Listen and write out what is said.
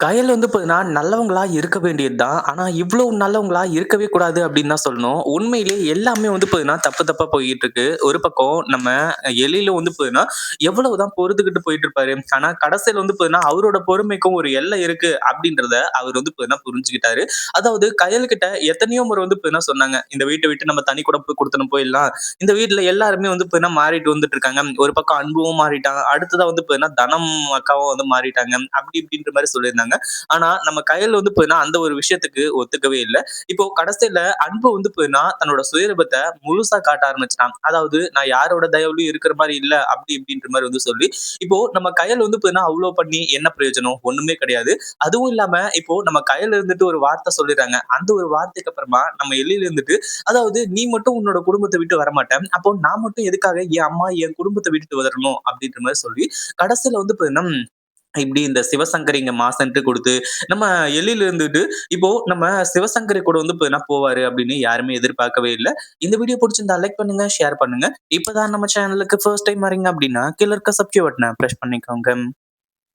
கயல் வந்து பார்த்தீங்கன்னா, நல்லவங்களா இருக்க வேண்டியது தான். ஆனால் இவ்வளோ நல்லவங்களா இருக்கவே கூடாது அப்படின்னு தான் சொல்லணும். உண்மையிலேயே எல்லாமே வந்து பார்த்தீங்கன்னா, தப்பு தப்பாக போயிட்டு இருக்கு. ஒரு பக்கம் நம்ம எலியில வந்து பார்த்தீங்கன்னா, எவ்வளவுதான் பொறுத்துக்கிட்டு போயிட்டு இருப்பாரு. ஆனால் கடைசியில் வந்து பார்த்தீங்கன்னா, அவரோட பொறுமைக்கும் ஒரு எல்லை இருக்கு அப்படின்றத அவர் வந்து பார்த்தீங்கன்னா புரிஞ்சுக்கிட்டாரு. அதாவது கயல்கிட்ட எத்தனையோ முறை வந்து பார்த்தீங்கன்னா சொன்னாங்க. இந்த வீட்டை விட்டு நம்ம தனி குடித்தனம் குடுத்தனம் போயிடலாம். இந்த வீட்டில் எல்லாருமே வந்து பார்த்தீங்கன்னா மாறிட்டு வந்துட்டு இருக்காங்க. ஒரு பக்கம் அன்பும் மாறிட்டாங்க அடுத்ததான் வந்து பார்த்தீங்கன்னா, தனம் அக்காவும் வந்து மாறிட்டாங்க. அப்படி இப்படின்ற மாதிரி சொல்லியிருந்தாங்க. ஆனா நம்ம கையில் வந்து பார்த்தீங்கன்னா, அந்த ஒரு விஷயத்துக்கு ஒத்துக்கவே இல்ல. இப்போ கடைசியில அன்பு வந்து பார்த்தீங்கன்னா, தன்னோட சுயரூபத்தை முழுசா காட்ட ஆரம்பிச்சிட்டாங்க அதாவது நான் யாரோட தயவுலயும் இருக்கிற மாதிரி இல்ல, அப்படி இப்படின்ற மாதிரி வந்து சொல்லி, இப்போ நம்ம கையில் வந்து பார்த்தீங்கன்னா, அவ்ளோ பண்ணி என்ன பிரயோஜனம்? ஒண்ணுமே கிடையாது. அதுவும் இல்லாம இப்போ நம்ம கையில இருந்துட்டு ஒரு வார்த்தை சொல்லிடுறாங்க அந்த ஒரு வார்த்தைக்கு அப்புறமா நம்ம எல்லையில இருந்துட்டு, அதாவது நீ மட்டும் உன்னோட குடும்பத்தை விட்டு வரமாட்டேன் அப்போ நான் மட்டும் எதுக்காக என் அம்மா, என் குடும்பத்தை விட்டுட்டு வரணும்? அப்படின்ற மாதிரி சொல்லி, கடைசியில வந்து பார்த்தீங்கன்னா இப்படி இந்த சிவசங்கரி இங்க மாசன்ட்டு கொடுத்து நம்ம எல்லில இருந்துட்டு, இப்போ நம்ம சிவசங்கரி கூட வந்து என்ன போவாரு அப்படின்னு யாருமே எதிர்பார்க்கவே இல்ல. இந்த வீடியோ பிடிச்சிருந்தா லைக் பண்ணுங்க, ஷேர் பண்ணுங்க. இப்பதான் நம்ம சேனலுக்கு ஃபர்ஸ்ட் டைம் வரீங்க அப்படின்னா, கீழ இருக்க சப்ஸ்கிரைப் பட்டனை பிரஸ் பண்ணிக்கோங்க.